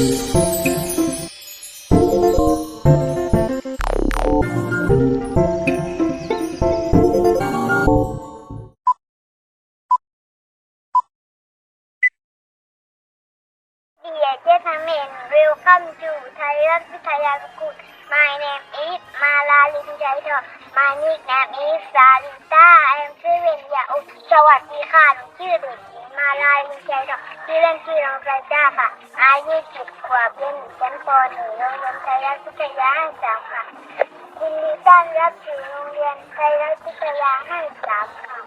Gentlemen, welcome to Thailand Vidya School. My name is Malali Vidya My nickname is Sarita. I am seven years old. สวัสดีค่ะหนูชื่อเด็กหญิง มาลายวิจัยทองชื่อเล่นชื่อน้องไบจ้าค่ะอายุสิบขวบเรียนชั้นป .1 โรงเรียนไทยรัฐวิทยาห้าสามค่ะยินดีต้อนรับสู่โรงเรียนไทยรัฐวิทยาห้าสามค่ะ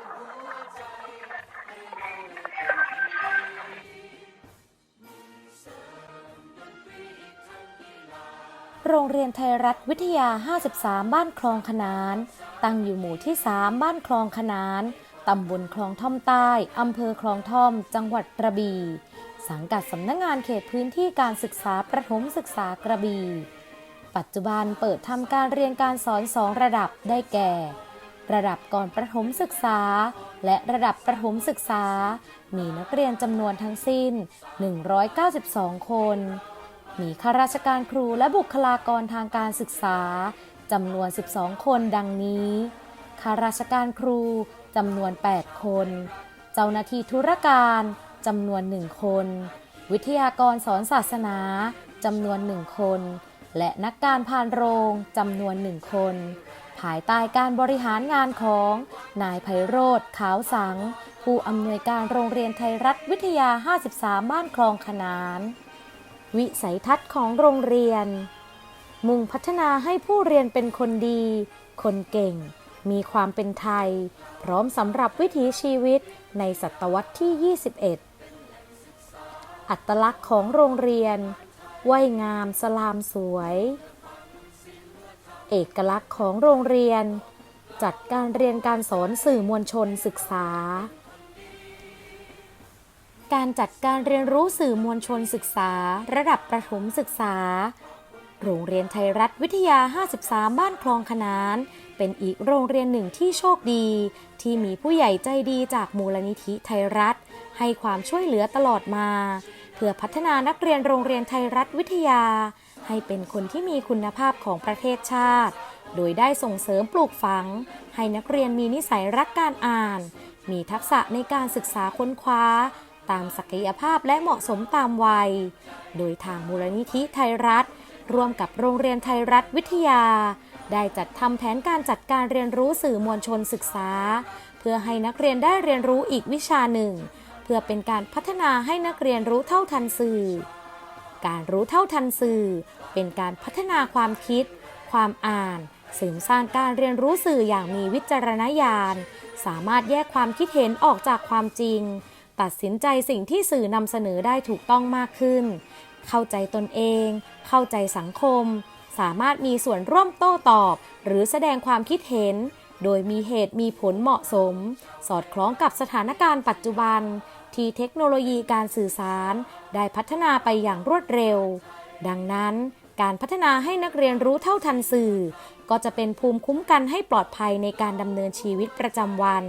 โรงเรียนไทยรัฐวิทยา 53 บ้านคลองขนาน ตั้งอยู่หมู่ที่ 3 บ้านคลองขนาน ตำบลคลองท่อมใต้ อำเภอคลองท่อม จังหวัดกระบี่ สังกัดสำนักงงานเขตพื้นที่การศึกษาประถมศึกษากระบี่ ปัจจุบันเปิดทำการเรียนการสอน2ระดับได้แก่ ระดับก่อนประถมศึกษา และระดับประถมศึกษา มีนักเรียนจำนวนทั้งสิ้น 192 คน มีข้าราชการครูและบุคลากรทางการศึกษาจำนวน 12 คนดังนี้ ข้าราชการครูจำนวน 8 คน เจ้าหน้าที่ธุรการจำนวน 1 คน วิทยากรสอนศาสนาจำนวน 1 คน และนักการพานโรงจำนวน 1 คน ภายใต้การบริหารงานของนายไพโรธขาวสัง ผู้อำนวยการโรงเรียนไทยรัฐวิทยา 53 บ้านคลองขนาน วิสัยทัศน์ของโรงเรียน มุ่งพัฒนาให้ผู้เรียนเป็นคนดี คนเก่ง มีความเป็นไทย พร้อมสำหรับวิถีชีวิตในศตวรรษที่ 21 อัตลักษณ์ของโรงเรียนว่ายงามสลามสวย เอกลักษณ์ของโรงเรียน จัดการเรียนการสอนสื่อมวลชนศึกษา การจัดการเรียนรู้สื่อมวลชนศึกษา ระดับประถมศึกษา โรงเรียนไทยรัฐวิทยา 53 บ้านคลองขนาน เป็นอีกโรงเรียนหนึ่งที่โชคดี ที่มีผู้ใหญ่ใจดีจากมูลนิธิไทยรัฐ ให้ความช่วยเหลือตลอดมา เพื่อพัฒนานักเรียนโรงเรียนไทยรัฐวิทยา ให้เป็นคนที่มีคุณภาพของประเทศชาติ โดยได้ส่งเสริมปลูกฝัง ให้นักเรียนมีนิสัยรักการอ่าน มีทักษะในการศึกษาค้นคว้าตามศักยภาพและเหมาะสมตามวัย โดยทางมูลนิธิไทยรัฐ ร่วมกับโรงเรียนไทยรัฐวิทยา ได้จัดทำแผนการจัดการเรียนรู้สื่อมวลชนศึกษา เพื่อให้นักเรียนได้เรียนรู้อีกวิชาหนึ่ง เพื่อเป็นการพัฒนาให้นักเรียนรู้เท่าทันสื่อ การรู้เท่าทันสื่อ เป็นการพัฒนาความคิด ความอ่านเสริมสร้างการเรียนรู้สื่ออย่างมีวิจารณญาณ สามารถแยกความคิดเห็นออกจากความจริง ตัดสินใจสิ่งที่สื่อนำเสนอได้ถูกต้องมากขึ้น เข้าใจตนเอง เข้าใจสังคม สามารถมีส่วนร่วมโต้ตอบ หรือแสดงความคิดเห็น โดยมีเหตุมีผลเหมาะสม สอดคล้องกับสถานการณ์ปัจจุบัน ที่เทคโนโลยีการสื่อสาร ได้พัฒนาไปอย่างรวดเร็ว ดังนั้นการพัฒนาให้นักเรียนรู้เท่าทันสื่อ ก็จะเป็นภูมิคุ้มกันให้ปลอดภัยในการดำเนินชีวิตประจำวัน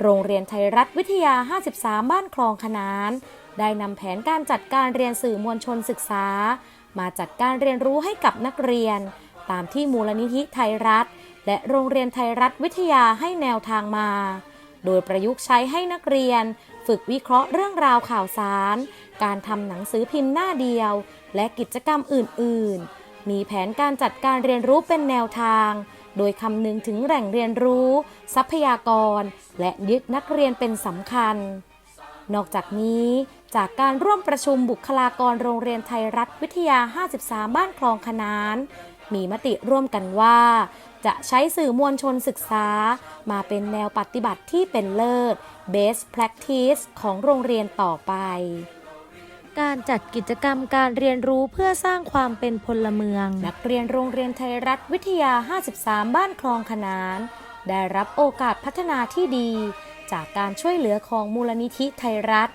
โรงเรียนไทยรัฐวิทยา 53 บ้านคลองขนาน ได้นำแผนการจัดการเรียนสื่อมวลชนศึกษา มาจัดการเรียนรู้ให้กับนักเรียน ตามที่มูลนิธิไทยรัฐ และโรงเรียนไทยรัฐวิทยาให้แนวทางมา โดยประยุกต์ใช้ให้นักเรียน ฝึกวิเคราะห์เรื่องราวข่าวสาร การทำหนังสือพิมพ์หน้าเดียว และกิจกรรมอื่น ๆ มีแผนการจัดการเรียนรู้เป็นแนวทางโดยคำนึงถึงแหล่งเรียนรู้ ทรัพยากร และยึดนักเรียนเป็นสำคัญ นอกจากนี้จากการร่วมประชุมบุคลากรโรงเรียนไทยรัฐวิทยา 53 บ้านคลองขนาน มีมติร่วมกันว่า จะใช้สื่อมวลชนศึกษา มาเป็นแนวปฏิบัติที่เป็นเลิศ best practice ของโรงเรียนต่อไป การจัดกิจกรรมการเรียนรู้เพื่อสร้างความเป็นพลเมือง นักเรียนโรงเรียนไทยรัฐวิทยา 53 บ้านคลองขนาน ได้รับโอกาสพัฒนาที่ดี จากการช่วยเหลือของมูลนิธิไทยรัฐ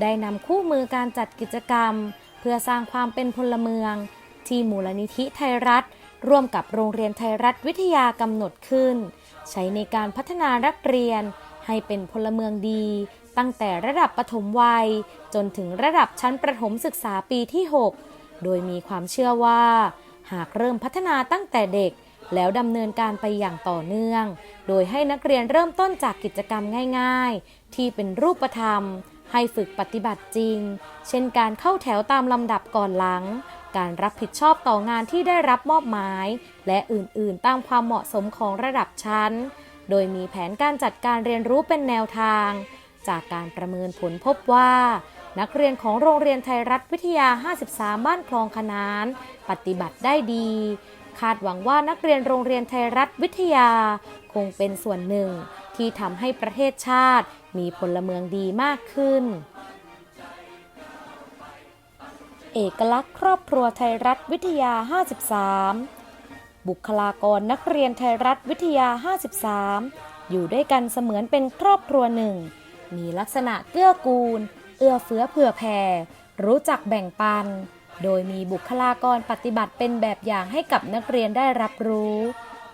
ได้นำคู่มือการจัดกิจกรรม เพื่อสร้างความเป็นพลเมือง ที่มูลนิธิไทยรัฐ ร่วมกับโรงเรียนไทยรัฐวิทยากำหนดขึ้น ใช้ในการพัฒนานักเรียน ให้เป็นพลเมืองดี ตั้งแต่ระดับปฐมวัย จนถึงระดับชั้นประถมศึกษาปีที่ 6 โดยมีความเชื่อว่า หากเริ่มพัฒนาตั้งแต่เด็ก แล้วดำเนินการไปอย่างต่อเนื่อง โดยให้นักเรียนเริ่มต้นจากกิจกรรมง่าย ๆ ที่เป็นรูปธรรม ให้ฝึกปฏิบัติจริง เช่นการเข้าแถวตามลำดับก่อนหลัง การรับผิดชอบต่องานที่ได้รับมอบหมาย และอื่นๆ ตามความเหมาะสมของระดับชั้น โดยมีแผนการจัดการเรียนรู้เป็นแนวทาง จากการประเมินผลพบว่านักเรียนของโรงเรียนไทยรัฐวิทยา 53 บ้านคลองขนาน ปฏิบัติได้ดี คาดหวังว่านักเรียนโรงเรียนไทยรัฐวิทยา คงเป็นส่วนหนึ่งที่ทำให้ประเทศชาติมีพลเมืองดีมากขึ้น เอกลักษณ์ครอบครัวไทยรัฐวิทยา 53 บุคลากรนักเรียนไทยรัฐวิทยา 53 อยู่ด้วยกันเสมือนเป็นครอบครัวหนึ่ง มีลักษณะเกื้อกูล เอื้อเฟื้อเผื่อแผ่ รู้จักแบ่งปัน โดยมีบุคลากรปฏิบัติเป็นแบบอย่างให้กับนักเรียนได้รับรู้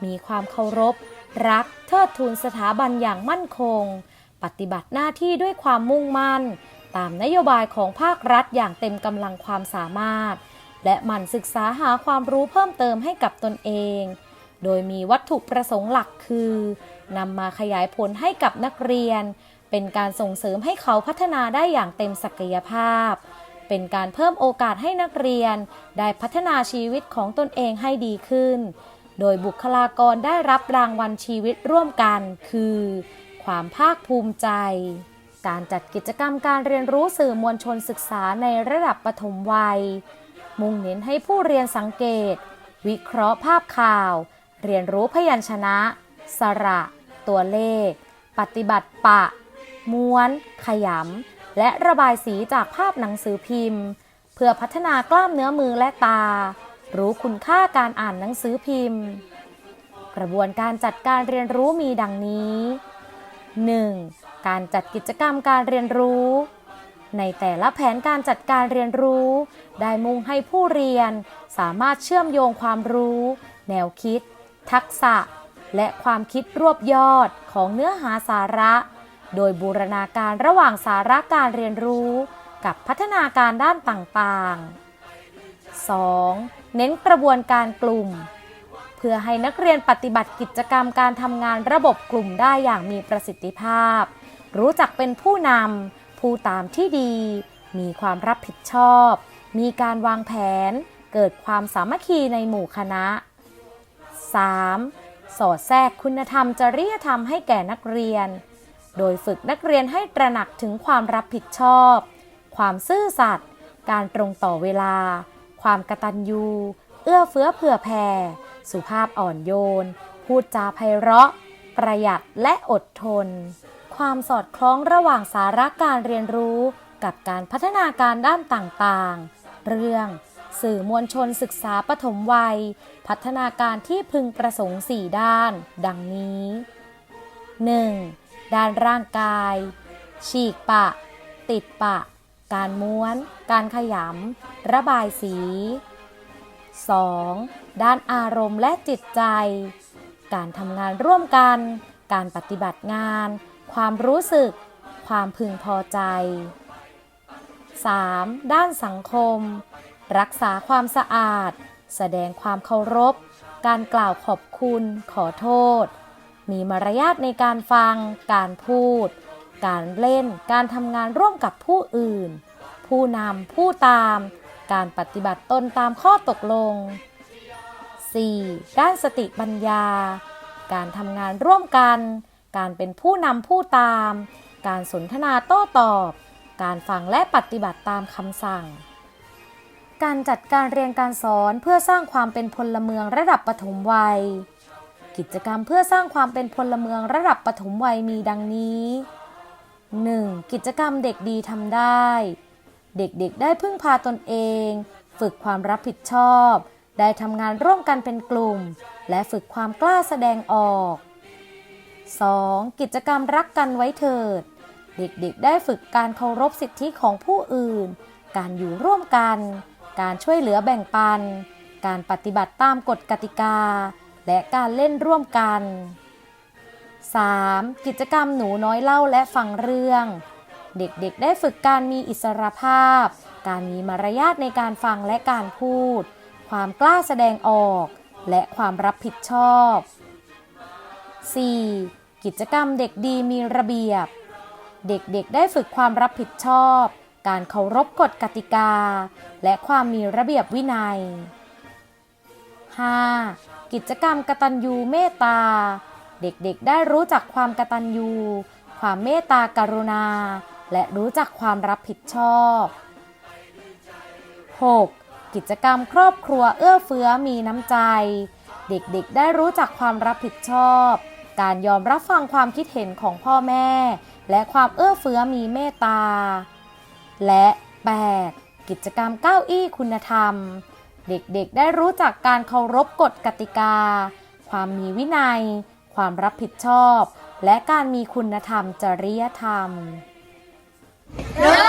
มีความเคารพ รัก เทิดทูนสถาบันอย่างมั่นคง ปฏิบัติหน้าที่ด้วยความมุ่งมั่น ตามนโยบายของภาครัฐอย่างเต็มกำลังความสามารถ และหมั่นศึกษาหาความรู้เพิ่มเติมให้กับตนเอง โดยมีวัตถุประสงค์หลักคือนำมาขยายผลให้กับนักเรียน เป็นการส่งเสริมให้เขาพัฒนาได้อย่างเต็มศักยภาพ เป็นการเพิ่มโอกาสให้นักเรียน ได้พัฒนาชีวิตของตนเองให้ดีขึ้น โดยบุคลากรได้รับรางวัลชีวิตร่วมกัน คือ ความภาคภูมิใจ การจัดกิจกรรมการเรียนรู้สื่อมวลชนศึกษาในระดับปฐมวัย มุ่งเน้นให้ผู้เรียนสังเกต วิเคราะห์ภาพข่าว เรียนรู้พยัญชนะ สระ ตัวเลข ปฏิบัติปะ ม้วน ขยำ และระบายสีจากภาพหนังสือพิมพ์ เพื่อพัฒนากล้ามเนื้อมือและตา รู้คุณค่าการอ่านหนังสือพิมพ์ กระบวนการจัดการเรียนรู้มีดังนี้ 1. การจัดกิจกรรมการเรียนรู้ ในแต่ละแผนการจัดการเรียนรู้ ได้มุ่งให้ผู้เรียนสามารถเชื่อมโยงความรู้ แนวคิด ทักษะ และความคิดรวบยอดของเนื้อหาสาระ โดยบูรณาการระหว่างสาระการเรียนรู้ กับพัฒนาการด้านต่างๆ 2. เน้นกระบวนการกลุ่ม เพื่อให้นักเรียนปฏิบัติกิจกรรมการทำงานระบบกลุ่มได้อย่างมีประสิทธิภาพ รู้จักเป็นผู้นำผู้ตามที่ดี มีความรับผิดชอบ มีการวางแผน เกิดความสามัคคีในหมู่คณะ 3. สอดแทรกคุณธรรมจริยธรรมให้แก่นักเรียน โดยฝึกนักเรียนให้ตระหนักถึงความรับผิดชอบ ความซื่อสัตย์ การตรงต่อเวลา ความกตัญญู เอื้อเฟื้อเผื่อแผ่ สุภาพอ่อนโยน พูดจาไพเราะ ประหยัดและอดทน ความสอดคล้องระหว่างสาระการเรียนรู้ กับการพัฒนาการด้านต่างๆ เรื่อง สื่อมวลชนศึกษาปฐมวัย พัฒนาการที่พึงประสงค์ 4 ด้าน ดังนี้ 1. ด้านร่างกาย ฉีกปะ ติดปะ การม้วน การขยำ ระบายสี 2. ด้านอารมณ์และจิตใจ การทำงานร่วมกัน การปฏิบัติงาน ความรู้สึก ความพึงพอใจ 3. ด้านสังคม รักษาความสะอาด แสดงความเคารพ การกล่าวขอบคุณ ขอโทษ มีมารยาทในการฟัง การพูด การเล่น การทำงานร่วมกับผู้อื่น ผู้นำผู้ตาม การปฏิบัติตนตามข้อตกลง 4. ด้านสติปัญญา การทำงานร่วมกัน การเป็นผู้นำผู้ตาม การสนทนาโต้ตอบ การฟังและปฏิบัติตามคำสั่ง การจัดการเรียนการสอนเพื่อสร้างความเป็นพลเมืองระดับปฐมวัย กิจกรรมเพื่อสร้างความเป็นพลเมืองระดับปฐมวัยมีดังนี้ 1. กิจกรรมเด็กดีทำได้ เด็กๆได้พึ่งพาตนเอง ฝึกความรับผิดชอบ ได้ทำงานร่วมกันเป็นกลุ่ม และฝึกความกล้าแสดงออก 2. กิจกรรมรักกันไว้เถิด เด็กๆ ได้ฝึกการเคารพสิทธิของผู้อื่น การอยู่ร่วมกัน การช่วยเหลือแบ่งปัน การปฏิบัติตามกฎกติกา และการเล่นร่วมกัน 3. กิจกรรมหนูน้อยเล่าและฟังเรื่อง เด็กๆ ได้ฝึกการมีอิสรภาพ การมีมารยาทในการฟังและการพูด ความกล้าแสดงออก และความรับผิดชอบ 4. กิจกรรมเด็กดีมีระเบียบ เด็กๆ ได้ฝึกความรับผิดชอบ การเคารพกฎกติกา และความมีระเบียบวินัย 5. กิจกรรมกตัญญูเมตตา เด็กๆได้รู้จักความกตัญญู ความเมตตากรุณา และรู้จักความรับผิดชอบ 6. กิจกรรมครอบครัวเอื้อเฟื้อมีน้ำใจ เด็กๆได้รู้จักความรับผิดชอบ การยอมรับฟังความคิดเห็นของพ่อแม่ และความเอื้อเฟื้อมีเมตตา และ 8. กิจกรรมเก้าอี้คุณธรรม เด็กๆ ได้รู้จักการเคารพกฎกติกา ความมีวินัย ความรับผิดชอบ และการมีคุณธรรมจริยธรรมโร